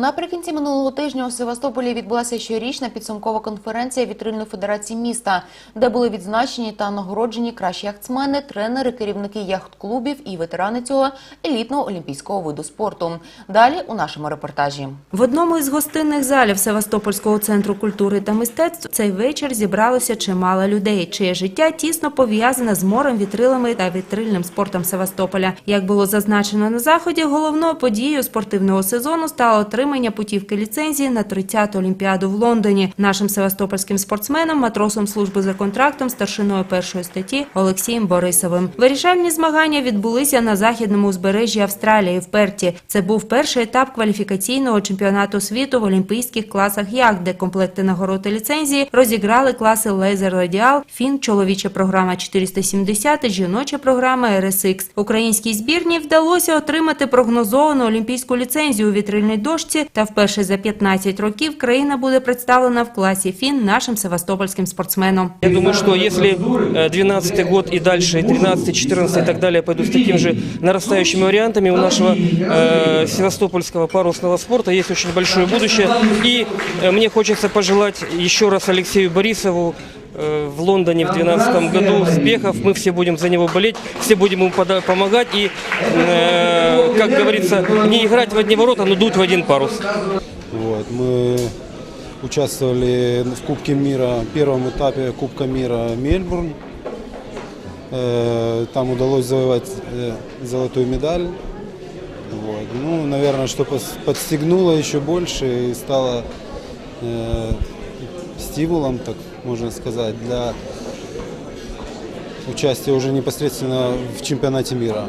Наприкінці минулого тижня у Севастополі відбулася щорічна підсумкова конференція вітрильної федерації міста, де були відзначені та нагороджені кращі яхтсмени, тренери, керівники яхт-клубів і ветерани цього елітного олімпійського виду спорту. Далі у нашому репортажі. В одному із гостинних залів Севастопольського центру культури та мистецтв цей вечір зібралося чимало людей, чиє життя тісно пов'язане з морем, вітрилами та вітрильним спортом Севастополя. Як було зазначено на заході, головною подією спортивного сезону стало отримання путівки ліцензії на 30-ту олімпіаду в Лондоні. Нашим севастопольським спортсменам, матросом служби за контрактом, старшиною першої статті Олексієм Борисовим. Вирішальні змагання відбулися на західному узбережжі Австралії в Перті. Це був перший етап кваліфікаційного чемпіонату світу в олімпійських класах яхт, де комплекти нагород і ліцензії розіграли класи Лейзер Радіал, Фін, чоловіча програма 470 і жіноча програма RSX. Українській збірні вдалося отримати прогнозовану олімпійську ліцензію у вітрильній дошці, та вперше за 15 років країна буде представлена в класі Фін нашим севастопольським спортсменам. Я думаю, что если 2012 год и дальше, и 13, 14 и так далее пойдут с такими же нарастающими вариантами, у нашего э, севастопольского парусного спорта есть очень большое будущее. И э, мне хочется пожелать еще раз Алексею Борисову э, в Лондоне в 2012 году успехов. Мы все будем за него болеть, все будем ему помогать и, э, как говорится, не играть в одни ворота, но дуть в один парус. Вот, мы участвовали в Кубке мира, первом этапе Кубка мира Мельбурн. Э, Там удалось завоевать э, золотую медаль. Вот. Ну, наверное, что подстегнуло еще больше и стало э, стимулом, так можно сказать, для участия уже непосредственно в чемпионате мира.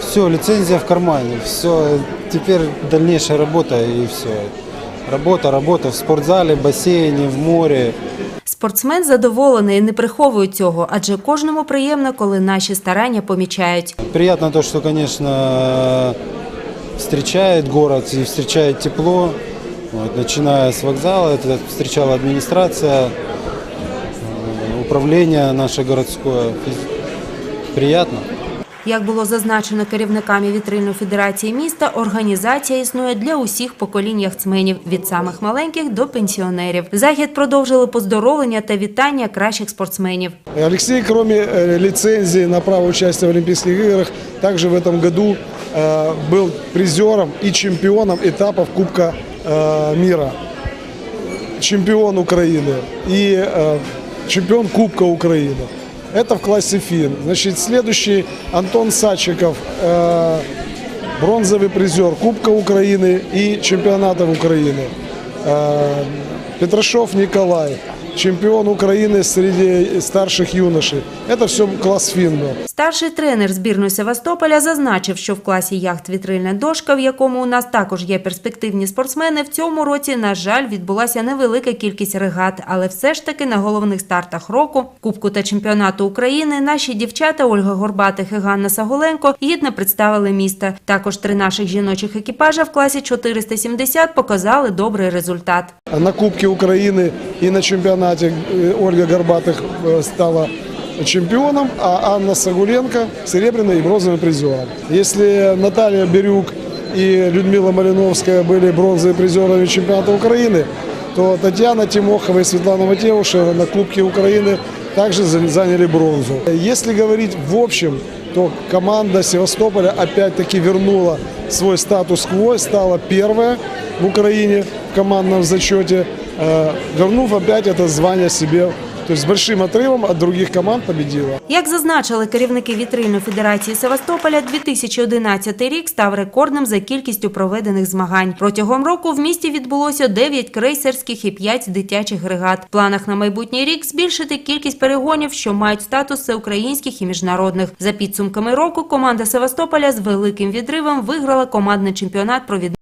Все, лицензия в кармане, все, теперь дальнейшая работа и все. Работа, работа в спортзале, бассейне, в море. Спортсмен задоволений не приховує цього, адже кожному приємно, коли наші старання помічають. Приятно то, что, конечно, встречает город и встречает тепло. Вот, начиная с вокзала, это встречала администрация, э, управление наше городское. Приятно. Як було зазначено керівниками вітрильної федерації міста, організація існує для усіх поколінь яхтсменів від самих маленьких до пенсіонерів. Захід продовжили поздоровлення та вітання кращих спортсменів. Алексей, кроме э, лицензии на право участия в Олимпийских играх, также в этом году э, был призером и чемпионом этапов Кубка э, мира. Чемпион Украины и э, чемпион Кубка Украины. Это в классе фин. Значит, следующий Антон Сачиков, э, бронзовый призер Кубка Украины и чемпионатов Украины. Э, Петрашов Николай, чемпион Украины среди старших юношей. Это все класс фин был. Старший тренер збірної Севастополя зазначив, що в класі яхт вітрильна дошка, в якому у нас також є перспективні спортсмени, в цьому році, на жаль, відбулася невелика кількість регат, але все ж таки на головних стартах року, Кубку та чемпіонату України, наші дівчата Ольга Горбатих і Ганна Саголенко гідно представили місто. Також три наших жіночих екіпажа в класі 470 показали добрий результат. На Кубке Украины и на чемпионате э, Ольга Горбатых э, стала чемпионом, а Анна Сагуленко серебряной и бронзовым призером. Если Наталья Бирюк и Людмила Малиновская были бронзовыми призерами чемпионата Украины, то Татьяна Тимохова и Светлана Матеушева на Кубке Украины также за- заняли бронзу. Если говорить в общем, то команда Севастополя опять-таки вернула свой статус-кво, стала первая в Украине в командном зачете, э, вернув опять это звание себе, то есть с большим отрывом от других команд победила. Як зазначили керівники вітрильної федерації Севастополя, 2011 рік став рекордним за кількістю проведених змагань. Протягом року в місті відбулося 9 крейсерських і 5 дитячих регат. В планах на майбутній рік збільшити кількість перегонів, що мають статус всеукраїнських і міжнародних. За підсумками року команда Севастополя з великим відривом виграла командний чемпіонат провідних